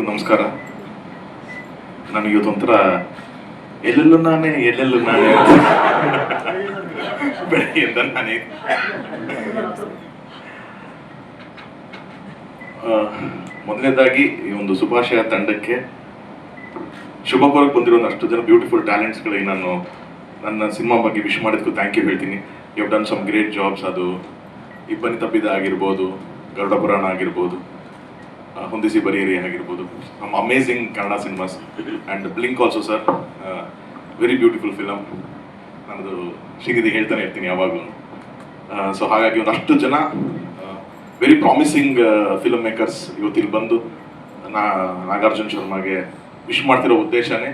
ಎಲ್ರಿಗೂ ನಮಸ್ಕಾರ. ನನಗೆ ಇವತ್ತೊಂಥರ ಎಲ್ಲೆಲ್ಲೂ ನಾನೇ ಎಲ್ಲೆಲ್ಲೂ ನಾನೇ ಬೆಳಗ್ಗೆಯಿಂದ ನಾನೇ. ಮೊದಲನೇದಾಗಿ ಈ ಒಂದು ಶುಭಾಶಯ ತಂಡಕ್ಕೆ ಶುಭ ಕೋರಕ್ಕೆ ಬಂದಿರೋ ಅಷ್ಟು ಜನ ಬ್ಯೂಟಿಫುಲ್ ಟ್ಯಾಲೆಂಟ್ಸ್ಗಳಿಗೆ ನಾನು ನನ್ನ ಸಿನಿಮಾ ಬಗ್ಗೆ ವಿಶ್ ಮಾಡಿದ್ಕು ಥ್ಯಾಂಕ್ ಯು ಹೇಳ್ತೀನಿ. You done some great jobs ಅದು ಇಬ್ಬನಿ ತಪ್ಪಿದ ಆಗಿರ್ಬೋದು, ಗರುಡ ಪುರಾಣ ಆಗಿರ್ಬೋದು. ಹೊಂದಿಸಿ ಬರೆಯಿರಿ ಆಗಿರ್ಬೋದು. ನಮ್ಮ amazing Kannada cinemas and Blink also sir very beautiful film ನನ್ನದು ಶ್ರೀನಿಧಿ ಹೇಳ್ತಾನೆ ಇರ್ತೀನಿ ಯಾವಾಗಲೂ. ಸೊ ಹಾಗಾಗಿ ಒಂದಷ್ಟು ಜನ ವೆರಿ ಪ್ರಾಮಿಸಿಂಗ್ ಫಿಲಮ್ ಮೇಕರ್ಸ್ ಇವತ್ತಿಲ್ಲಿ ಬಂದು, ನಾ, ನಾಗಾರ್ಜುನ್ ಶರ್ಮಾಗೆ ವಿಶ್ ಮಾಡ್ತಿರೋ ಉದ್ದೇಶನೇ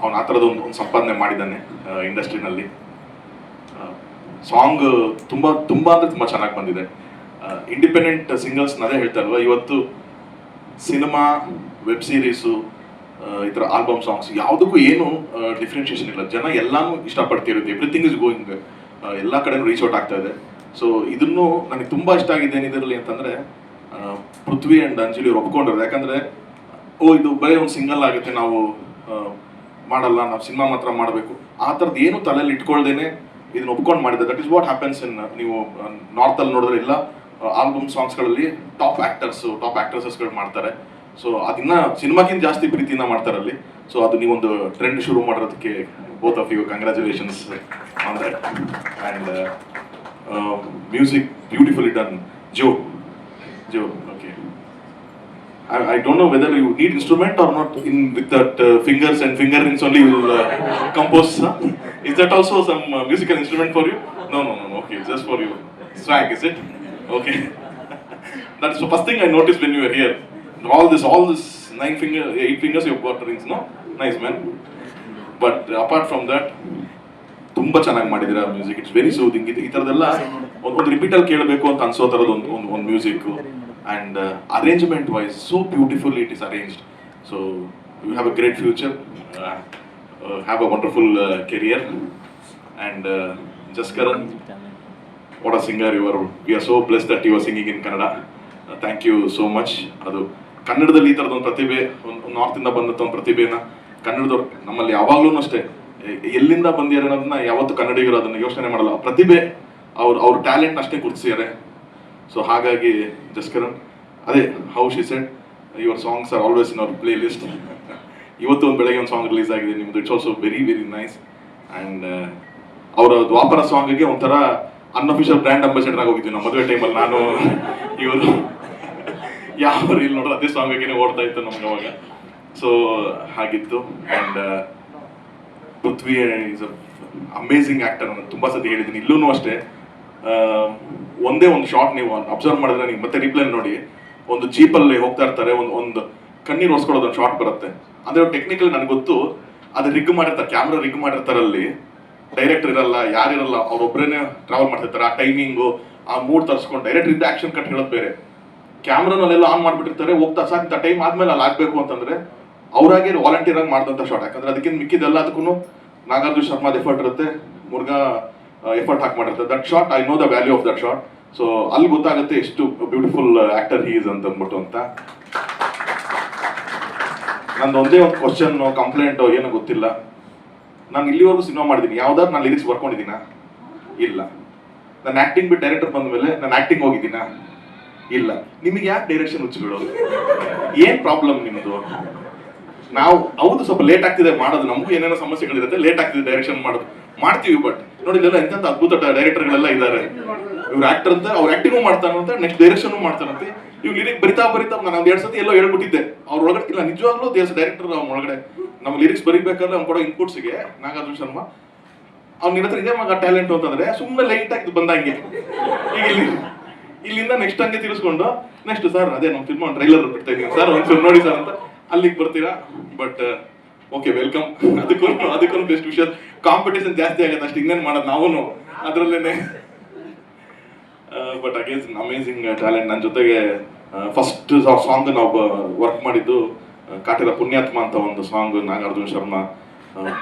ಅವನು ಆ ಥರದ ಒಂದು ಒಂದು ಸಂಪಾದನೆ ಮಾಡಿದ್ದಾನೆ ಇಂಡಸ್ಟ್ರಿನಲ್ಲಿ ಸಾಂಗ್ ತುಂಬ ತುಂಬ ಅಂದರೆ ತುಂಬ ಚೆನ್ನಾಗಿ ಬಂದಿದೆ. ಇಂಡಿಪೆಂಡೆಂಟ್ ಸಿಂಗಲ್ಸ್ ಅದೇ ಹೇಳ್ತಾ ಇಲ್ವಾ? ಇವತ್ತು ಸಿನಿಮಾ ವೆಬ್ ಸೀರೀಸು ಈ ಥರ ಆಲ್ಬಮ್ ಸಾಂಗ್ಸ್ ಯಾವುದಕ್ಕೂ ಏನು ಡಿಫ್ರೆನ್ಷಿಯೇಷನ್ ಇಲ್ಲ. ಜನ ಎಲ್ಲಾನು ಇಷ್ಟಪಡ್ತಿರುತ್ತೆ. ಎವ್ರಿಥಿಂಗ್ ಇಸ್ ಗೋಯಿಂಗ್ ಎಲ್ಲ ಕಡೆನೂ ರೀಚ್ ಔಟ್ ಆಗ್ತಾ ಇದೆ. ಸೊ ಇದನ್ನು ನನಗೆ ತುಂಬ ಇಷ್ಟ ಆಗಿದೆ ಏನಿದರಲ್ಲಿ ಅಂತಂದರೆ ಪೃಥ್ವಿ ಆ್ಯಂಡ್ ಅಂಜಲಿ ಅವ್ರು ಒಪ್ಕೊಂಡ್ರು ಯಾಕಂದರೆ, ಓ, ಇದು ಬರೀ ಒಂದು ಸಿಂಗಲ್ ಆಗುತ್ತೆ, ನಾವು ಮಾಡಲ್ಲ, ನಾವು ಸಿನಿಮಾ ಮಾತ್ರ ಮಾಡಬೇಕು. ಆ ಥರದ್ದು ಏನು ತಲೆಯಲ್ಲಿ ಇಟ್ಕೊಳ್ದೇನೆ ಇದನ್ನ ಒಪ್ಕೊಂಡು ಮಾಡಿದೆ. That is what happens in ನೀವು ನಾರ್ತಲ್ಲಿ ನೋಡಿದ್ರೆ ಎಲ್ಲ ಆಲ್ಬಮ್ ಸಾಂಗ್ಸ್ಗಳಲ್ಲಿ ಟಾಪ್ ಆ್ಯಕ್ಟರ್ಸು ಟಾಪ್ ಆ್ಯಕ್ಟ್ರಸಸ್ಗಳು ಮಾಡ್ತಾರೆ ಸೊ ಅದನ್ನ ಸಿನಿಮಾಕ್ಕಿಂತ ಜಾಸ್ತಿ ಪ್ರೀತಿಯಿಂದ ಮಾಡ್ತಾರೆ ಅಲ್ಲಿ ಸೊ ಅದು ನೀವೊಂದು ಟ್ರೆಂಡ್ ಶುರು ಮಾಡೋದಕ್ಕೆ both of you congratulations on that and music beautifully done Joe Joe okay I, I don't know whether you need instrument or not in with that uh, fingers and finger rings only you will uh, compose. Huh? Is that also some uh, musical instrument for you? No, no, no, no. Okay, Okay. That's the first thing I noticed when you were here. All this, all this nine finger, eight fingers you've got rings, no? Nice man. But apart from that, ತುಂಬ ಚೆನ್ನಾಗಿ ಮಾಡಿದಿರ music it's very soothing ಇದು ಈ ಥರದೆಲ್ಲ ಒಂದು ಒಂದು ರಿಪೀಟಲ್ಲಿ ಕೇಳಬೇಕು ಅಂತ ಅನ್ಸೋ ಥರದ ಒಂದು ಒಂದು ಒಂದು music and arrangement wise so beautiful it is arranged so you have a great future have a wonderful career and Jaskaran what a singer your we are so plus that you singing in Kannada thank you so much ಅದು ಕನ್ನಡದಲ್ಲಿ ಈ ಥರದ ಒಂದು ಪ್ರತಿಭೆ, ಒಂದು ನಾರ್ತಿಂದ ಬಂದಂಥ ಒಂದು ಪ್ರತಿಭೆನ ಕನ್ನಡದವ್ರು ನಮ್ಮಲ್ಲಿ ಯಾವಾಗಲೂ ಅಷ್ಟೇ. ಎಲ್ಲಿಂದ ಬಂದಿದ್ದಾರೆ ಅನ್ನೋದನ್ನ ಯಾವತ್ತು ಕನ್ನಡಿಗರು ಅದನ್ನು ಯೋಚನೆ ಮಾಡಲ್ಲ. ಪ್ರತಿಭೆ ಅವ್ರು, ಅವ್ರ ಟ್ಯಾಲೆಂಟ್ ಅಷ್ಟೇ ಗುರುತಿಸಿದ್ದಾರೆ. ಸೊ ಹಾಗಾಗಿ ಜಸ್ಕರನ್ ಅದೇ how she said your songs are always in our playlist ಇವತ್ತು ಒಂದು ಬೆಳಗ್ಗೆ ಒಂದು ಸಾಂಗ್ ರಿಲೀಸ್ ಆಗಿದೆ. ನಿಮ್ದು it's also very very nice and ಅವರ ದ್ವಾಪರ ಸಾಂಗ್ಗೆ ಒಂಥರ ಅನ್ಅಫಿಷಿಯಲ್ ಬ್ರ್ಯಾಂಡ್ ಅಂಬಾಸಿಡರ್ ಆಗಿ ಹೋಗಿದ್ವಿ ನಮ್ಮ ಮದುವೆ ಟೈಮಲ್ಲಿ ನಾನು, ಇವರು. ಯಾವ ರೀಲ್ ನೋಡ್ರೆ, ಅದೇ ಸಾಂಗ್ ಓಡ್ತಾ ಇತ್ತು ನಮ್ಗೆ ಅವಾಗ. ಸೊ ಹಾಗಿತ್ತು. And Prithvi is amazing actor ನಾನು ತುಂಬ ಸತಿ ಹೇಳಿದ್ದೀನಿ. ಇಲ್ಲೂ ಅಷ್ಟೇ ಒಂದೇ ಒಂದು ಶಾಟ್ ನೀವು ಅಬ್ಸರ್ವ್ ಮಾಡಿದ್ರೆ ನೀವು ಮತ್ತೆ ರಿಪ್ಲೈ ನೋಡಿ. ಒಂದು ಜೀಪಲ್ಲಿ ಹೋಗ್ತಾ ಇರ್ತಾರೆ, ಒಂದು ಒಂದು ಕಣ್ಣೀರು ಒರ್ಸ್ಕೊಳ್ಳೋದು ಒಂದು ಶಾಟ್ ಬರುತ್ತೆ. ಅಂದರೆ ಟೆಕ್ನಿಕಲಿ ನನಗೆ ಗೊತ್ತು, ಅದು ರಿಗ್ ಮಾಡಿರ್ತಾರೆ ಕ್ಯಾಮ್ರಾ ರಿಗ್ ಮಾಡಿರ್ತಾರೆ ಅಲ್ಲಿ ಡೈರೆಕ್ಟರ್ ಇರಲ್ಲ ಯಾರಿರಲ್ಲ ಅವ್ರೊಬ್ಬರೇನೆ ಟ್ರಾವೆಲ್ ಮಾಡ್ತಿರ್ತಾರೆ. ಆ ಟೈಮಿಂಗು ಆ ಮೂಡ್ ತರಿಸ್ಕೊಂಡು ಡೈರೆಕ್ಟರ್ ಇದ್ದ ಆಕ್ಷನ್ ಕಟ್ ಹೇಳೋದು ಬೇರೆ. ಕ್ಯಾಮ್ರಾನಲ್ಲೆಲ್ಲ ಆನ್ ಮಾಡ್ಬಿಟ್ಟಿರ್ತಾರೆ, ಹೋಗ್ತಾ ಸಾಕು ಟೈಮ್ ಆದ್ಮೇಲೆ ಅಲ್ಲಿ ಆಗಬೇಕು ಅಂತಂದ್ರೆ ಅವರಾಗಿ ವಾಲಂಟಿಯರ್ ಆಗಿ ಮಾಡಿದಂಥ ಶಾಟ್ ಯಾಕಂದ್ರೆ ಅದಕ್ಕಿಂತ ಮಿಕ್ಕಿದೆಲ್ಲ ಅದಕ್ಕೂ ನಾಗಾರ್ಜುನ ಶರ್ಮಾದ ಎಫರ್ಟ್ ಇರುತ್ತೆ, ಮುರುಘಾ ಎಫರ್ಟ್ ಹಾಕಿ ಮಾಡಿರ್ತಾರೆ. That shot I know the value of that shot so ಅಲ್ಲಿ ಗೊತ್ತಾಗುತ್ತೆ ಎಷ್ಟು ಬ್ಯೂಟಿಫುಲ್ ಆಕ್ಟರ್ ಹೀಸ್ ಅಂತ ಅಂದ್ಬಿಟ್ಟು ಅಂತ. ನಂದು ಒಂದೇ ಒಂದು ಕ್ವಶನ್ ಕಂಪ್ಲೇಂಟ್ ಏನೋ ಗೊತ್ತಿಲ್ಲ. ನಾನು ಇಲ್ಲಿವರೆಗೂ ಸಿನಿಮಾ ಮಾಡಿದ್ದೀನಿ. ಯಾವ್ದಾದ್ರು ನಾನು ಲಿರಿಕ್ಸ್ ಬರ್ಕೊಂಡಿದ್ದೀನಾ? ಇಲ್ಲ. ನಾನು ಆಕ್ಟಿಂಗ್ ಬಿಟ್ಟು ಡೈರೆಕ್ಟರ್ ಬಂದ ಮೇಲೆ ನಾನು ಆಕ್ಟಿಂಗ್ ಹೋಗಿದ್ದೀನಾ? ಇಲ್ಲ. ನಿಮಗೆ ಯಾಕೆ ಡೈರೆಕ್ಷನ್ ಹುಚ್ಚಿಬಿಡೋದು ಏನ್ ಪ್ರಾಬ್ಲಮ್ ನಿಮ್ದು ನಾವು, ಹೌದು, ಸ್ವಲ್ಪ ಲೇಟ್ ಆಗ್ತಿದೆ ಮಾಡೋದು. ನಮಗೂ ಏನೇನೋ ಸಮಸ್ಯೆಗಳಿರುತ್ತೆ ಲೇಟ್ ಆಗ್ತಿದೆ ಡೈರೆಕ್ಷನ್ ಮಾಡೋದು. ಮಾಡ್ತೀವಿ ಬಟ್ ನೋಡಿ ಇಲ್ಲೆಲ್ಲ ಎಂತ ಅದ್ಭುತ ಡೈರೆಕ್ಟರ್ಗಳೆಲ್ಲ ಇದ್ದಾರೆ. ಇವ್ರು ಆಕ್ಟರ್ ಅಂತ, ಅವ್ರು ಆಕ್ಟಿಂಗು ಮಾಡ್ತಾರಂತೆ ನೆಕ್ಸ್ಟ್ ಡೈರೆಕ್ಷನ್ ಮಾಡ್ತಾನಂತೆ. ಇವ್ ಲಿರಿಕ್ ಬರಿತಾ ಬರಿತಾ ನಾನು ಒಂದ್ ಎರಡ್ ಸತಿ ಎಲ್ಲೋ ಹೇಳ್ಬಿಟ್ಟಿದ್ದೆ. ಅವ್ರ ಒಳಗಡೆ, ಇಲ್ಲ, ನಿಜವಾಗ್ಲೂ ದೇಶ ಡೈರೆಕ್ಟರ್ ಅವ್ರ ಒಳಗಡೆ. ನಮ್ಮ ಲಿರಿಕ್ಸ್ ಬರಿಬೇಕಾದ್ರೆ ಅವ್ನು ಕೊಡೋ ಇನ್ಪುಟ್ಸ್ಗೆ ನಾಗಾರ್ಜುನ ಶರ್ಮಾ, ಅವ್ನ ಹತ್ರ ಇದೇ ಮಗ ಟ್ಯಾಲೆಂಟ್ ಅಂತಂದ್ರೆ ಸುಮ್ಮನೆ ಲೈಟ್ ಆಗಿ ಬಂದಂಗೆ. ಈಗ ಇಲ್ಲಿ, ಇಲ್ಲಿಂದ ನೆಕ್ಸ್ಟ್ ಹಂಗೆ ತಿಳಿಸ್ಕೊಂಡು ನೆಕ್ಸ್ಟ್ ಸರ್ ಅದೇ ನಮ್ಮ ಫಿಲ್ಮ್ ಟ್ರೈಲರ್ ಬಿಡ್ತಾ ಇದ್ದೀನಿ. ಸರ್ ಒಂದ್ಸಲ ನೋಡಿ ಸರ್ ಅಂತ. ಅಲ್ಲಿಗೆ ಬರ್ತೀರಾ? ಬಟ್ ಓಕೆ ವೆಲ್ಕಮ್ ಅದಕ್ಕೂ ಅದಕ್ಕೂ ಬೆಸ್ಟ್ ವಿಷಯ ಕಾಂಪಿಟೇಷನ್ ಜಾಸ್ತಿ ಆಗುತ್ತೆ ಅಷ್ಟು, ಇನ್ನೇನು ಮಾಡೋದು ನಾವು ಅದರಲ್ಲೇನೆ. ಬಟ್ ಅಗೇನ್ಸ್ ಅಮೇಝಿಂಗ್ ಟ್ಯಾಲೆಂಟ್ ನನ್ನ ಜೊತೆಗೆ ಫಸ್ಟ್ ಸಾಂಗ್ ನಾವು ವರ್ಕ್ ಮಾಡಿದ್ದು ಕಾಟಿರ ಪುಣ್ಯಾತ್ಮ ಅಂತ ಒಂದು ಸಾಂಗ್ ನಾಗಾರ್ಜುನ ಶರ್ಮಾ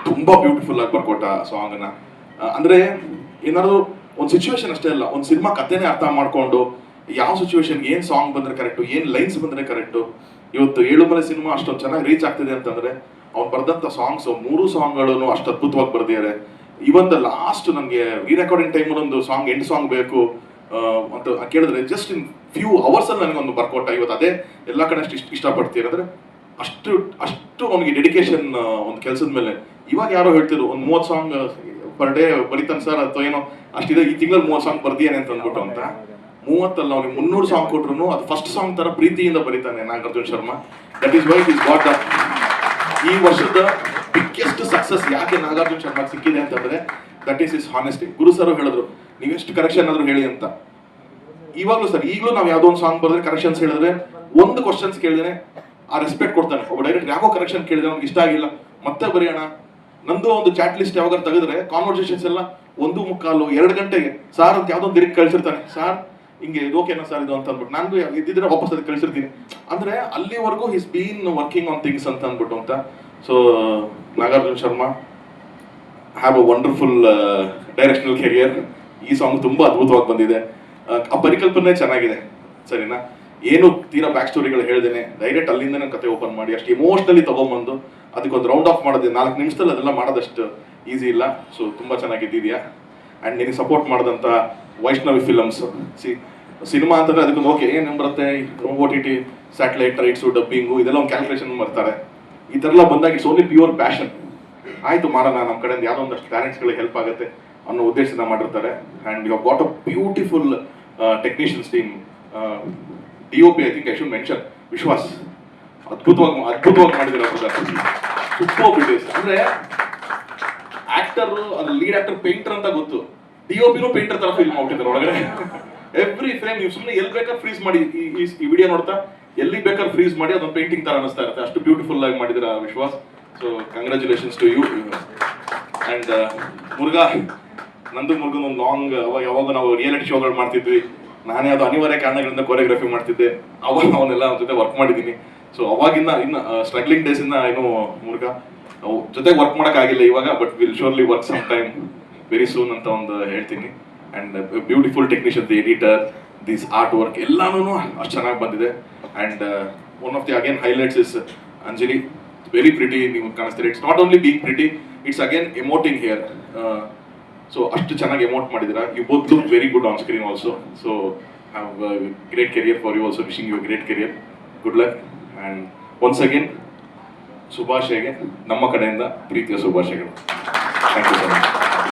ತುಂಬಾ ಬ್ಯೂಟಿಫುಲ್ ಆಗಿ ಬರ್ಕೊಟ್ಟ ಸಾಂಗ್ನ ಅಂದ್ರೆ ಏನಾದ್ರು ಒಂದು ಸಿಚುವೇಶನ್ ಅಷ್ಟೇ ಅಲ್ಲ, ಒಂದು ಸಿನಿಮಾ ಕಥೆನೇ ಅರ್ಥ ಮಾಡ್ಕೊಂಡು ಯಾವ ಸಿಚುವೇಶನ್ ಏನ್ ಸಾಂಗ್ ಬಂದ್ರೆ ಕರೆಕ್ಟು ಏನ್ ಲೈನ್ಸ್ ಬಂದ್ರೆ ಕರೆಕ್ಟ್ ಇವತ್ತು ಏಳು ಮನೆ ಸಿನಿಮಾ ಅಷ್ಟೊಂದು ಚೆನ್ನಾಗಿ ರೀಚ್ ಆಗ್ತಿದೆ ಅಂತಂದ್ರೆ ಅವ್ನು ಬರ್ದಂತ ಸಾಂಗ್ಸ್ ಮೂರು ಸಾಂಗ್ಗಳನ್ನು ಅಷ್ಟು ಅದ್ಭುತವಾಗಿ ಬರ್ದಿದ್ದಾರೆ ಇವನ್ ಲಾಸ್ಟ್ ನನಗೆ ರೀ ರೆಕಾರ್ಡಿಂಗ್ ಟೈಮ್ ಒಂದು ಸಾಂಗ್ ಎಂಟು ಸಾಂಗ್ ಬೇಕು ಅಂತ ಕೇಳಿದ್ರೆ ಜಸ್ಟ್ ಇನ್ ಫ್ಯೂ ಅವರ್ಸ್ ಅಲ್ಲಿ ನನಗೊಂದು ಬರ್ಕೊಟ್ಟ, ಇವತ್ತು ಅದೇ ಎಲ್ಲ ಕಡೆ ಅಷ್ಟು ಇಷ್ಟ ಇಷ್ಟಪಡ್ತೀರ ಅಂದ್ರೆ ಅಷ್ಟು ಅಷ್ಟು ಅವನಿಗೆ ಡೆಡಿಕೇಶನ್ ಒಂದು ಕೆಲಸದ ಮೇಲೆ. ಇವಾಗ ಯಾರೋ ಹೇಳ್ತಿದ್ರು, ಒಂದು ಮೂವತ್ತು ಸಾಂಗ್ ಪರ್ ಡೇ ಬರಿತಾನೆ ಸರ್ ಅಥವಾ ಏನೋ, ಅಷ್ಟಿದೆ, ಈ ತಿಂಗಳು ಮೂವತ್ತು ಸಾಂಗ್ ಬರ್ದಿಯಾನೆ ಅಂತ ಅಂದ್ಬಿಟ್ಟು ಅಂತ. ಮೂವತ್ತಲ್ಲ ಅವ್ನಿಗೆ ಮುನ್ನೂರು ಸಾಂಗ್ ಕೊಟ್ರು ಅದು ಫಸ್ಟ್ ಸಾಂಗ್ ತರ ಪ್ರೀತಿಯಿಂದ ಬರೀತಾನೆ Nagarjun Sharma. That is why is the ಈ ವರ್ಷದ ಬಿಗ್ಗೆಸ್ಟ್ ಸಕ್ಸಸ್ ಯಾಕೆ ನಾಗಾರ್ಜುನ್ ಶರ್ಮಾ ಸಿಕ್ಕಿದೆ ಅಂತಂದ್ರೆ that is is honesty Guru sir ಹೇಳಿದ್ರು ನೀವೆಷ್ಟು ಕರೆಕ್ಷನ್ ಆದ್ರೂ ಹೇಳಿ ಅಂತ. ಇವಾಗಲೂ ಸರ್ ಈಗಲೂ ನಾವು ಯಾವ್ದೋ ಒಂದು ಸಾಂಗ್ ಬರೆದ್ರೆ ಕರೆಕ್ಷನ್ಸ್ ಹೇಳಿದ್ರೆ, ಒಂದು ಕ್ವಶನ್ಸ್ ಕೇಳಿದ್ರೆ ಆ ರೆಸ್ಪೆಕ್ಟ್ ಕೊಡ್ತಾನೆ. ಒಬ್ಬ ಡೈರೆಕ್ಟ್ ಯಾಕೋ ಕರೆಕ್ಷನ್ ಕೇಳಿದ್ರೆ ಅವ್ನಿಗೆ ಇಷ್ಟ ಆಗಿಲ್ಲ. ಮತ್ತೆ ಬರೆಯೋಣ. ನಂದು ಒಂದು ಚಾಟ್ ಲಿಸ್ಟ್ ಯಾವಾಗ ತೆಗೆದ್ರೆ ಕಾನ್ವರ್ಸೇಷನ್ಸ್ ಎಲ್ಲ ಒಂದು ಮುಕ್ಕಾಲು ಎರಡು ಗಂಟೆಗೆ. ಸಾರ್ ಅಂತ ಯಾವ್ದೋ ದಿರಿಕ್ ಕಳ್ಸಿರ್ತಾನೆ. ಸಾರ್ ಹಿಂಗೆ ಇದು ಓಕೆನಾ ಸರ್ ಇದು ಅಂತ ಅಂದ್ಬಿಟ್ಟು. ನಾನು ಇದ್ದಿದ್ರೆ ವಾಪಸ್ ಅದಕ್ಕೆ ಕಳಿಸಿರ್ತೀನಿ. ಅಂದ್ರೆ ಅಲ್ಲಿವರೆಗೂ he's been working on things ಅಂತ ಅಂದ್ಬಿಟ್ಟು ಅಂತ. So Nagarjun Sharma have a wonderful directional career ಈ ಸಾಂಗ್ ತುಂಬಾ ಅದ್ಭುತವಾಗಿ ಬಂದಿದೆ. ಆ ಪರಿಕಲ್ಪನೆ ಚೆನ್ನಾಗಿದೆ. ಸರಿನಾ? ಏನು ತೀರಾ ಬ್ಯಾಕ್ ಸ್ಟೋರಿಗಳು ಹೇಳ್ದೇನೆ ಡೈರೆಕ್ಟ್ ಅಲ್ಲಿಂದನೇ ಕತೆ ಓಪನ್ ಮಾಡಿ, ಅಷ್ಟು ಇಮೋಷನಲಿ ತಗೊಂಬಂದು ಅದಕ್ಕೊಂದು ರೌಂಡ್ ಆಫ್ ಮಾಡೋದು, ನಾಲ್ಕು ನಿಮಿಷದಲ್ಲಿ ಅದೆಲ್ಲ ಮಾಡೋದಷ್ಟು ಈಸಿ ಇಲ್ಲ. ಸೊ ತುಂಬಾ ಚೆನ್ನಾಗಿದ್ದೀಯಾ? ಅಂಡ್ ನಿನಗೆ ಸಪೋರ್ಟ್ ಮಾಡಿದಂಥ ವೈಷ್ಣವಿ ಫಿಲಮ್ಸ್ ಸಿ ಸಿನಿಮಾ ಅಂತಂದರೆ ಅದಕ್ಕೊಂದು ಓಕೆ ಏನು ಬರುತ್ತೆ? O T T satellite rights dubbing ಇದೆಲ್ಲ ಒಂದು ಕ್ಯಾಲ್ಕುಲೇಷನ್ ಮಾಡ್ತಾರೆ. ಈ ಥರ ಎಲ್ಲ ಬಂದಾಗ ಇಟ್ಸ್ ಓನ್ಲಿ ಪ್ಯೂರ್ ಪ್ಯಾಷನ್ ಆಯ್ತು ಮಾಡೋಣ ನಮ್ಮ ಕಡೆಯಿಂದ ಯಾವುದೋ ಒಂದಷ್ಟು ಟ್ಯಾಲೆಂಟ್ಸ್ಗಳಿಗೆ ಹೆಲ್ಪ್ ಆಗುತ್ತೆ ಅನ್ನೋ ಉದ್ದೇಶದಿಂದ ಮಾಡಿರ್ತಾರೆ. And you got a beautiful technicians team D O P I think I should mention Vishwas. ಅದ್ಭುತವಾಗಿ ಅದ್ಭುತವಾಗಿ ಮಾಡಿದಿರ ಸೂಪರ್ ವಿಡಿಯೋಸ್ ಅಂದ್ರೆ ಆಕ್ಟರ್ ಅದು ಲೀಡ್ ಆಕ್ಟರ್ ಪೇಂಟರ್ ಅಂತ ಗೊತ್ತು. ಡಿ ಒ ಪಿನೂ ಪೇಂಟರ್ ತರ ಫೀಲ್ ಮಾಡ್ಬಿಟ್ಟಿದ್ದಾರೆ ಒಳಗಡೆ. ಎವ್ರಿ ಫ್ರೇಮ್ ನೀವು ಸುಮ್ಮನೆ ಎಲ್ಲಿ ಬೇಕಾದ್ರೆ ಫ್ರೀಸ್ ಮಾಡಿ ಈ- ವಿಡಿಯೋ ನೋಡ್ತಾ, ಎಲ್ಲಿ ಬೇಕಾದ್ರೆ ಫ್ರೀಸ್ ಮಾಡಿ ಅದೊಂದು ಪೇಂಟಿಂಗ್ ತರ ಅನಿಸ್ತಾ ಇರುತ್ತೆ. ಅಷ್ಟು ಬ್ಯೂಟಿಫುಲ್ ಆಗಿ ಮಾಡಿದಿರ Vishwas. So congratulations to you and Murugha, ನಂದು ಮುರುಗನ್ ಒಂದು ಲಾಂಗ್ ಅವಾಗ ಯಾವಾಗ ನಾವು ರಿಯಾಲಿಟಿ ಶೋಗಳು ಮಾಡ್ತಿದ್ವಿ. ನಾನೇ ಅದು ಅನಿವಾರ್ಯ ಕಾರಣಗಳಿಂದ ಕೋರಿಯೋಗ್ರಫಿ ಮಾಡ್ತಿದ್ದೆ. ಅವಾಗ ಅವನ್ನೆಲ್ಲ ಅವ್ನ ಜೊತೆ ವರ್ಕ್ ಮಾಡಿದ್ದೀನಿ. ಸೊ ಅವಾಗಿಂದ ಇನ್ನು ಸ್ಟ್ರಗ್ಲಿಂಗ್ ಡೇಸ್ ಇಂದ ಏನು ನಾವು ಜೊತೆಗೆ ವರ್ಕ್ ಮಾಡೋಕ್ಕಾಗಿಲ್ಲ ಇವಾಗ but will surely work some time very soon ಅಂತ ಒಂದು ಹೇಳ್ತೀನಿ. And beautiful technician the editor this art work ಎಲ್ಲಾನು ಅಷ್ಟು ಚೆನ್ನಾಗಿ ಬಂದಿದೆ. And one of the again highlights is Anjali very pretty ನೀವು ಕಾಣಿಸ್ತೀರಿ? It's not only being pretty it's again emoting here so ಅಷ್ಟು ಚೆನ್ನಾಗಿ ಎಮೋಟ್ ಮಾಡಿದ್ದೀರಾ? You both look very good on screen also so have great career for you also wishing you great career good luck and once again ಶುಭಾಶಯಗೆ ನಮ್ಮ ಕಡೆಯಿಂದ ಪ್ರೀತಿಯ ಶುಭಾಶಯಗಳು thank you so much